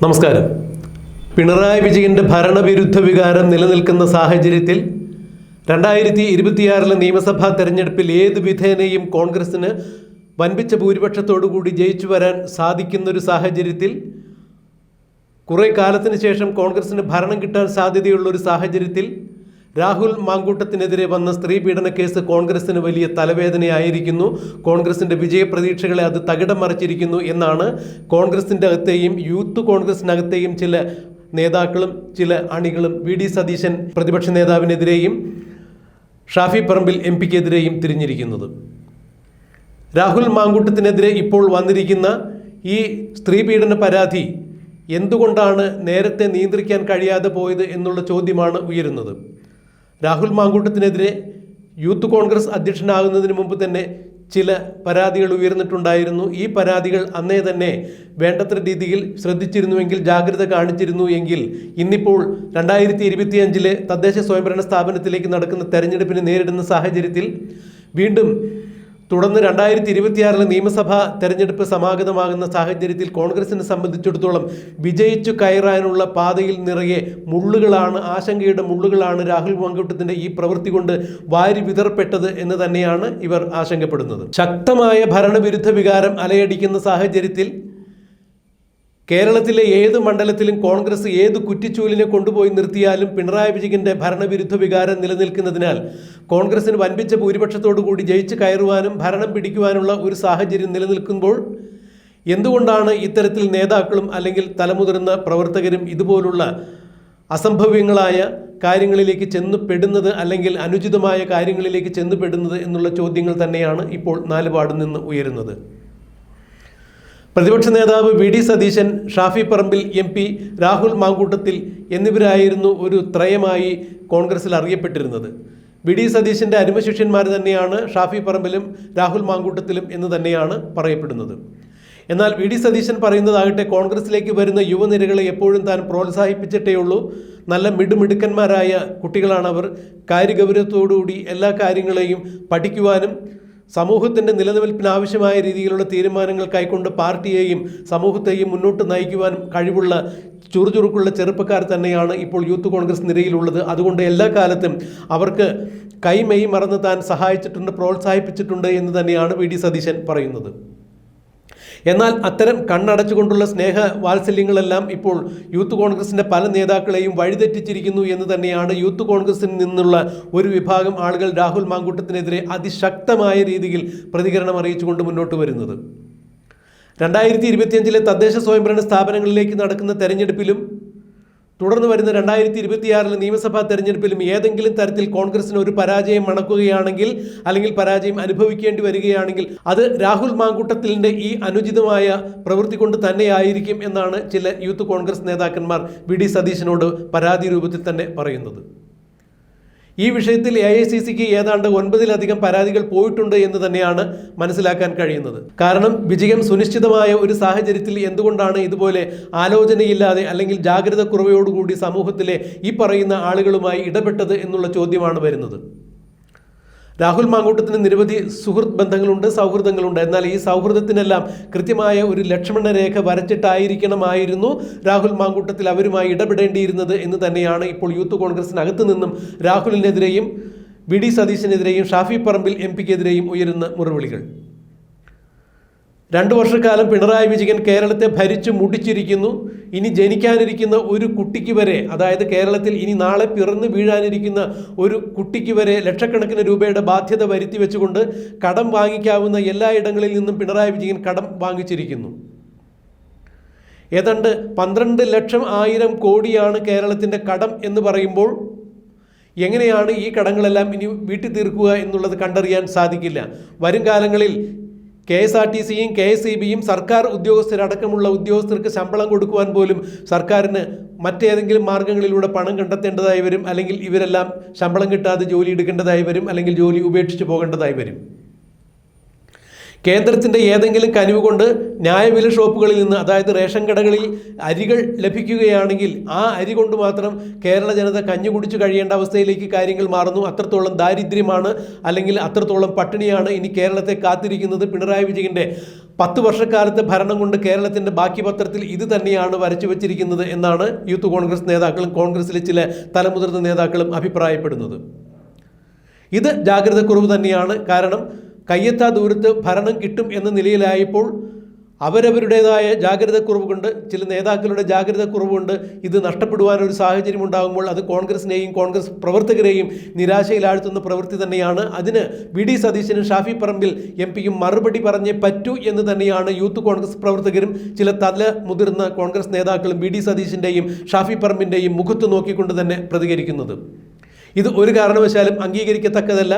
നമസ്കാരം. പിണറായി വിജയന്റെ ഭരണവിരുദ്ധ വികാരം നിലനിൽക്കുന്ന സാഹചര്യത്തിൽ രണ്ടായിരത്തി ഇരുപത്തിയാറിലെ നിയമസഭാ തെരഞ്ഞെടുപ്പിൽ ഏത് വിധേനയും കോൺഗ്രസിന് വൻപിച്ച ഭൂരിപക്ഷത്തോടുകൂടി ജയിച്ചു വരാൻ സാധിക്കുന്നൊരു സാഹചര്യത്തിൽ കുറേ കാലത്തിന് ശേഷം കോൺഗ്രസിന് ഭരണം കിട്ടാൻ സാധ്യതയുള്ള ഒരു സാഹചര്യത്തിൽ രാഹുൽ മാങ്കൂട്ടത്തിനെതിരെ വന്ന സ്ത്രീ പീഡന കേസ് കോൺഗ്രസിന് വലിയ തലവേദനയായിരിക്കുന്നു. കോൺഗ്രസിന്റെ വിജയപ്രതീക്ഷകളെ അത് തകിടം മറിച്ചിരിക്കുന്നു എന്നാണ് കോൺഗ്രസിന്റെ അകത്തെയും യൂത്ത് കോൺഗ്രസിനകത്തെയും ചില നേതാക്കളും ചില അണികളും വി ഡി സതീശൻ പ്രതിപക്ഷ നേതാവിനെതിരെയും ഷാഫി പറമ്പിൽ എം പിക്കെതിരെയും തിരിഞ്ഞിരിക്കുന്നത്. രാഹുൽ മാങ്കൂട്ടത്തിനെതിരെ ഇപ്പോൾ വന്നിരിക്കുന്ന ഈ സ്ത്രീ പീഡന പരാതി എന്തുകൊണ്ടാണ് നേരത്തെ നിയന്ത്രിക്കാൻ കഴിയാതെ പോയത് എന്നുള്ള ചോദ്യമാണ് ഉയരുന്നത്. രാഹുൽ മാങ്കൂട്ടത്തിനെതിരെ യൂത്ത് കോൺഗ്രസ് അധ്യക്ഷനാകുന്നതിന് മുമ്പ് തന്നെ ചില പരാതികൾ ഉയർന്നിട്ടുണ്ടായിരുന്നു. ഈ പരാതികൾ അന്നേ തന്നെ വേണ്ടത്ര രീതിയിൽ ശ്രദ്ധിച്ചിരുന്നുവെങ്കിൽ ജാഗ്രത കാണിച്ചിരുന്നു എങ്കിൽ ഇന്നിപ്പോൾ രണ്ടായിരത്തി ഇരുപത്തിയഞ്ചിലെ തദ്ദേശ സ്വയംഭരണ സ്ഥാപനത്തിലേക്ക് നടക്കുന്ന തെരഞ്ഞെടുപ്പിനെ നേരിടുന്ന സാഹചര്യത്തിൽ വീണ്ടും തുടർന്ന് രണ്ടായിരത്തി ഇരുപത്തിയാറിലെ നിയമസഭാ തെരഞ്ഞെടുപ്പ് സമാഗതമാകുന്ന സാഹചര്യത്തിൽ കോൺഗ്രസിനെ സംബന്ധിച്ചിടത്തോളം വിജയിച്ചു കയറാനുള്ള പാതയിൽ നിറയെ മുള്ളുകളാണ് ആശങ്കയുടെ മുള്ളുകളാണ് രാഹുൽ മാങ്കൂട്ടത്തിന്റെ ഈ പ്രവൃത്തി കൊണ്ട് വാരി വിതർപ്പെട്ടത് എന്ന് തന്നെയാണ് ഇവർ ആശങ്കപ്പെടുന്നത്. ശക്തമായ ഭരണവിരുദ്ധ വികാരം അലയടിക്കുന്ന സാഹചര്യത്തിൽ കേരളത്തിലെ ഏത് മണ്ഡലത്തിലും കോൺഗ്രസ് ഏത് കുറ്റിച്ചൂലിനെ കൊണ്ടുപോയി നിർത്തിയാലും പിണറായി വിജയന്റെ ഭരണവിരുദ്ധ വികാരം നിലനിൽക്കുന്നതിനാൽ കോൺഗ്രസിന് വൻപിച്ച ഭൂരിപക്ഷത്തോടു കൂടി ജയിച്ചു കയറുവാനും ഭരണം പിടിക്കുവാനുള്ള ഒരു സാഹചര്യം നിലനിൽക്കുമ്പോൾ എന്തുകൊണ്ടാണ് ഇത്തരത്തിൽ നേതാക്കളും അല്ലെങ്കിൽ തലമുതിർന്ന പ്രവർത്തകരും ഇതുപോലുള്ള അസംഭവ്യങ്ങളായ കാര്യങ്ങളിലേക്ക് ചെന്നുപെടുന്നത് അല്ലെങ്കിൽ അനുചിതമായ കാര്യങ്ങളിലേക്ക് ചെന്നുപെടുന്നത് എന്നുള്ള ചോദ്യങ്ങൾ തന്നെയാണ് ഇപ്പോൾ നാലുപാട് നിന്ന് ഉയരുന്നത്? പ്രതിപക്ഷ നേതാവ് V D Satheesan Shafi Parambil M P Rahul Mamkootathil എന്നിവരായിരുന്നു ഒരു ത്രയമായി കോൺഗ്രസിൽ അറിയപ്പെട്ടിരുന്നത്. വി ഡി സതീശന്റെ അരുമശിഷ്യന്മാർ തന്നെയാണ് ഷാഫി പറമ്പിലും രാഹുൽ മാങ്കൂട്ടത്തിലും എന്ന് തന്നെയാണ് പറയപ്പെടുന്നത്. എന്നാൽ വി ഡി സതീശൻ പറയുന്നതാകട്ടെ കോൺഗ്രസിലേക്ക് വരുന്ന യുവനിരകളെ എപ്പോഴും താൻ പ്രോത്സാഹിപ്പിച്ചിട്ടേ ഉള്ളൂ. നല്ല മിടുമിടുക്കന്മാരായ കുട്ടികളാണവർ. കാര്യഗൗരവത്തോടുകൂടി എല്ലാ കാര്യങ്ങളെയും പഠിക്കുവാനും സമൂഹത്തിന്റെ നിലനിൽപ്പിന് ആവശ്യമായ രീതിയിലുള്ള തീരുമാനങ്ങൾ കൈക്കൊണ്ട് പാർട്ടിയെയും സമൂഹത്തെയും മുന്നോട്ട് നയിക്കുവാൻ കഴിവുള്ള ചുറുചുറുക്കുള്ള ചെറുപ്പക്കാർ തന്നെയാണ് ഇപ്പോൾ യൂത്ത് കോൺഗ്രസ് നിരയിലുള്ളത്. അതുകൊണ്ട് എല്ലാ കാലത്തും അവർക്ക് കൈമെയ് മറന്ന് താൻ സഹായിച്ചിട്ടുണ്ട് പ്രോത്സാഹിപ്പിച്ചിട്ടുണ്ട് എന്ന് തന്നെയാണ് വി ഡി സതീശൻ പറയുന്നത്. എന്നാൽ അത്തരം കണ്ണടച്ചുകൊണ്ടുള്ള സ്നേഹ വാത്സല്യങ്ങളെല്ലാം ഇപ്പോൾ യൂത്ത് കോൺഗ്രസിന്റെ പല നേതാക്കളെയും വഴിതെറ്റിച്ചിരിക്കുന്നു എന്ന് തന്നെയാണ് യൂത്ത് കോൺഗ്രസിൽ നിന്നുള്ള ഒരു വിഭാഗം ആളുകൾ രാഹുൽ മാങ്കൂട്ടത്തിനെതിരെ അതിശക്തമായ രീതിയിൽ പ്രതികരണം അറിയിച്ചുകൊണ്ട് മുന്നോട്ട് വരുന്നത്. രണ്ടായിരത്തി ഇരുപത്തിയഞ്ചിലെ തദ്ദേശ സ്വയംഭരണ സ്ഥാപനങ്ങളിലേക്ക് നടക്കുന്ന തെരഞ്ഞെടുപ്പിലും തുടർന്ന് വരുന്ന രണ്ടായിരത്തി ഇരുപത്തിയാറിലെ നിയമസഭാ തെരഞ്ഞെടുപ്പിലും ഏതെങ്കിലും തരത്തിൽ കോൺഗ്രസിന് ഒരു പരാജയം മണക്കുകയാണെങ്കിൽ അല്ലെങ്കിൽ പരാജയം അനുഭവിക്കേണ്ടി വരികയാണെങ്കിൽ അത് രാഹുൽ മാങ്കൂട്ടത്തിലിന്റെ ഈ അനുചിതമായ പ്രവൃത്തി കൊണ്ട് തന്നെയായിരിക്കും എന്നാണ് ചില യൂത്ത് കോൺഗ്രസ് നേതാക്കന്മാർ വി ഡി സതീശനോട് പരാതി രൂപത്തിൽ തന്നെ പറയുന്നത്. ഈ വിഷയത്തിൽ എ ഐ സി സിക്ക് ഏതാണ്ട് ഒൻപതിലധികം പരാതികൾ പോയിട്ടുണ്ട് എന്ന് തന്നെയാണ് മനസ്സിലാക്കാൻ കഴിയുന്നത്. കാരണം വിജയം സുനിശ്ചിതമായ ഒരു സാഹചര്യത്തിൽ എന്തുകൊണ്ടാണ് ഇതുപോലെ ആലോചനയില്ലാതെ അല്ലെങ്കിൽ ജാഗ്രത കുറവയോടുകൂടി സമൂഹത്തിലെ ഈ പറയുന്ന ആളുകളുമായി ഇടപെട്ടത് എന്നുള്ള ചോദ്യമാണ് വരുന്നത്. രാഹുൽ മാങ്കൂട്ടത്തിന് നിരവധി സുഹൃത്ത് ബന്ധങ്ങളുണ്ട് സൗഹൃദങ്ങളുണ്ട്. എന്നാൽ ഈ സൗഹൃദത്തിനെല്ലാം കൃത്യമായ ഒരു ലക്ഷ്മണ രേഖ വരച്ചിട്ടായിരിക്കണമായിരുന്നു രാഹുൽ മാങ്കൂട്ടത്തിൽ അവരുമായി ഇടപെടേണ്ടിയിരുന്നത് എന്ന് തന്നെയാണ് ഇപ്പോൾ യൂത്ത് കോൺഗ്രസിനകത്ത് നിന്നും രാഹുലിനെതിരെയും വി ഡി സതീശിനെതിരെയും ഷാഫി പറമ്പിൽ എം പിക്കെതിരെയും ഉയരുന്ന മുറവിളികൾ. രണ്ടു വർഷക്കാലം പിണറായി വിജയൻ കേരളത്തെ ഭരിച്ചു മുടിച്ചിരിക്കുന്നു. ഇനി ജനിക്കാനിരിക്കുന്ന ഒരു കുട്ടിക്ക് വരെ അതായത് കേരളത്തിൽ ഇനി നാളെ പിറന്നു വീഴാനിരിക്കുന്ന ഒരു കുട്ടിക്ക് വരെ ലക്ഷക്കണക്കിന് രൂപയുടെ ബാധ്യത വരുത്തി വെച്ചുകൊണ്ട് കടം വാങ്ങിക്കാവുന്ന എല്ലായിടങ്ങളിൽ നിന്നും പിണറായി വിജയൻ കടം വാങ്ങിച്ചിരിക്കുന്നു. ഏതാണ്ട് പന്ത്രണ്ട് ലക്ഷം ആയിരം കോടിയാണ് കേരളത്തിന്റെ കടം എന്ന് പറയുമ്പോൾ എങ്ങനെയാണ് ഈ കടങ്ങളെല്ലാം ഇനി വീട്ടിൽ തീർക്കുക എന്നുള്ളത് കണ്ടറിയാൻ സാധിക്കില്ല. വരും കാലങ്ങളിൽ കെ എസ് ആർ ടി സിയും കെ എസ് ഇ ബിയും സർക്കാർ ഉദ്യോഗസ്ഥരടക്കമുള്ള ഉദ്യോഗസ്ഥർക്ക് ശമ്പളം കൊടുക്കുവാൻ പോലും സർക്കാരിന് മറ്റേതെങ്കിലും മാർഗങ്ങളിലൂടെ പണം കണ്ടെത്തേണ്ടതായി വരും അല്ലെങ്കിൽ ഇവരെല്ലാം ശമ്പളം കിട്ടാതെ ജോലി എടുക്കേണ്ടതായി വരും അല്ലെങ്കിൽ ജോലി ഉപേക്ഷിച്ച് പോകേണ്ടതായി വരും. കേന്ദ്രത്തിന്റെ ഏതെങ്കിലും കനിവ് കൊണ്ട് ന്യായവില ഷോപ്പുകളിൽ നിന്ന് അതായത് റേഷൻ കടകളിൽ അരികൾ ലഭിക്കുകയാണെങ്കിൽ ആ അരി കൊണ്ട് മാത്രം കേരള ജനത കഞ്ഞു കുടിച്ചു കഴിയേണ്ട അവസ്ഥയിലേക്ക് കാര്യങ്ങൾ മാറുന്നു. അത്രത്തോളം ദാരിദ്ര്യമാണ് അല്ലെങ്കിൽ അത്രത്തോളം പട്ടിണിയാണ് ഇനി കേരളത്തെ കാത്തിരിക്കുന്നത്. പിണറായി വിജയന്റെ പത്ത് വർഷക്കാലത്തെ ഭരണം കൊണ്ട് കേരളത്തിന്റെ ബാക്കി പത്രത്തിൽ ഇത് തന്നെയാണ് വരച്ചു വച്ചിരിക്കുന്നത് എന്നാണ് യൂത്ത് കോൺഗ്രസ് നേതാക്കളും കോൺഗ്രസിലെ ചില തലമുതിർന്ന നേതാക്കളും അഭിപ്രായപ്പെടുന്നത്. ഇത് ജാഗ്രതക്കുറവ് തന്നെയാണ്. കാരണം കയ്യെത്താ ദൂരത്ത് ഭരണം കിട്ടും എന്ന നിലയിലായപ്പോൾ അവരവരുടേതായ ജാഗ്രതക്കുറവ് കൊണ്ട് ചില നേതാക്കളുടെ ജാഗ്രതക്കുറവ് കൊണ്ട് ഇത് നഷ്ടപ്പെടുവാനൊരു സാഹചര്യം ഉണ്ടാകുമ്പോൾ അത് കോൺഗ്രസിനെയും കോൺഗ്രസ് പ്രവർത്തകരെയും നിരാശയിലാഴ്ത്തുന്ന പ്രവൃത്തി തന്നെയാണ്. അതിന് വി ഡി സതീശനും ഷാഫി പറമ്പിൽ എം പിയും മറുപടി പറഞ്ഞേ പറ്റൂ എന്ന് തന്നെയാണ് യൂത്ത് കോൺഗ്രസ് പ്രവർത്തകരും ചില തല മുതിർന്ന കോൺഗ്രസ് നേതാക്കളും വി ഡി സതീശിന്റെയും ഷാഫി പറമ്പിന്റെയും മുഖത്ത് നോക്കിക്കൊണ്ട് തന്നെ പ്രതികരിക്കുന്നത്. ഇത് ഒരു കാരണവശാലും അംഗീകരിക്കത്തക്കതല്ല.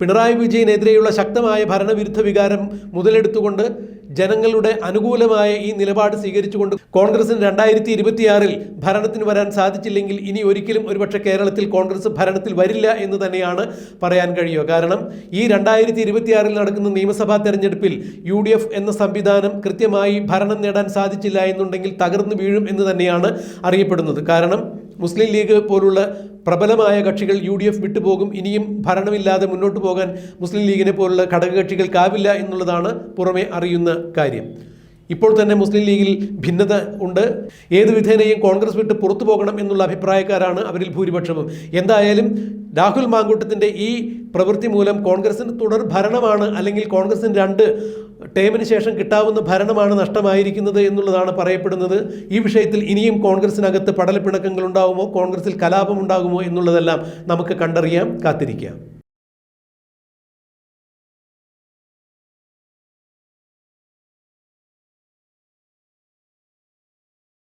പിണറായി വിജയനെതിരെയുള്ള ശക്തമായ ഭരണവിരുദ്ധ വികാരം മുതലെടുത്തുകൊണ്ട് ജനങ്ങളുടെ അനുകൂലമായ ഈ നിലപാട് സ്വീകരിച്ചുകൊണ്ട് കോൺഗ്രസിന് രണ്ടായിരത്തി ഇരുപത്തിയാറിൽ ഭരണത്തിന് വരാൻ സാധിച്ചില്ലെങ്കിൽ ഇനി ഒരിക്കലും ഒരുപക്ഷെ കേരളത്തിൽ കോൺഗ്രസ് ഭരണത്തിൽ വരില്ല എന്ന് തന്നെയാണ് പറയാൻ കഴിയുക. കാരണം ഈ രണ്ടായിരത്തി ഇരുപത്തിയാറിൽ നടക്കുന്ന നിയമസഭാ തെരഞ്ഞെടുപ്പിൽ യു ഡി എഫ് എന്ന സംവിധാനം കൃത്യമായി ഭരണം നേടാൻ സാധിച്ചില്ല എന്നുണ്ടെങ്കിൽ തകർന്നു വീഴും എന്ന് തന്നെയാണ് അറിയപ്പെടുന്നത്. കാരണം മുസ്ലിം ലീഗ് പോലുള്ള പ്രബലമായ കക്ഷികൾ യു ഡി എഫ് വിട്ടുപോകും. ഇനിയും ഭരണമില്ലാതെ മുന്നോട്ട് പോകാൻ മുസ്ലിം ലീഗിനെ പോലുള്ള ഘടകകക്ഷികൾക്കാവില്ല എന്നുള്ളതാണ് പുറമെ അറിയുന്ന കാര്യം. ഇപ്പോൾ തന്നെ മുസ്ലിം ലീഗിൽ ഭിന്നത ഉണ്ട്. ഏത് വിധേനയും കോൺഗ്രസ് വിട്ട് പുറത്തു പോകണം എന്നുള്ള അഭിപ്രായക്കാരാണ് അവരിൽ ഭൂരിപക്ഷവും. എന്തായാലും രാഹുൽ മാങ്കൂട്ടത്തിന്റെ ഈ പ്രവൃത്തി മൂലം കോൺഗ്രസിന് തുടർ ഭരണമാണ് അല്ലെങ്കിൽ കോൺഗ്രസിന് രണ്ട് ടേമിന് ശേഷം കിട്ടാവുന്ന ഭരണമാണ് നഷ്ടമായിരിക്കുന്നത് എന്നുള്ളതാണ് പറയപ്പെടുന്നത്. ഈ വിഷയത്തിൽ ഇനിയും കോൺഗ്രസിനകത്ത് പടലപ്പിണക്കങ്ങൾ ഉണ്ടാകുമോ കോൺഗ്രസിൽ കലാപം ഉണ്ടാകുമോ എന്നുള്ളതെല്ലാം നമുക്ക് കണ്ടറിയാം. കാത്തിരിക്കാം.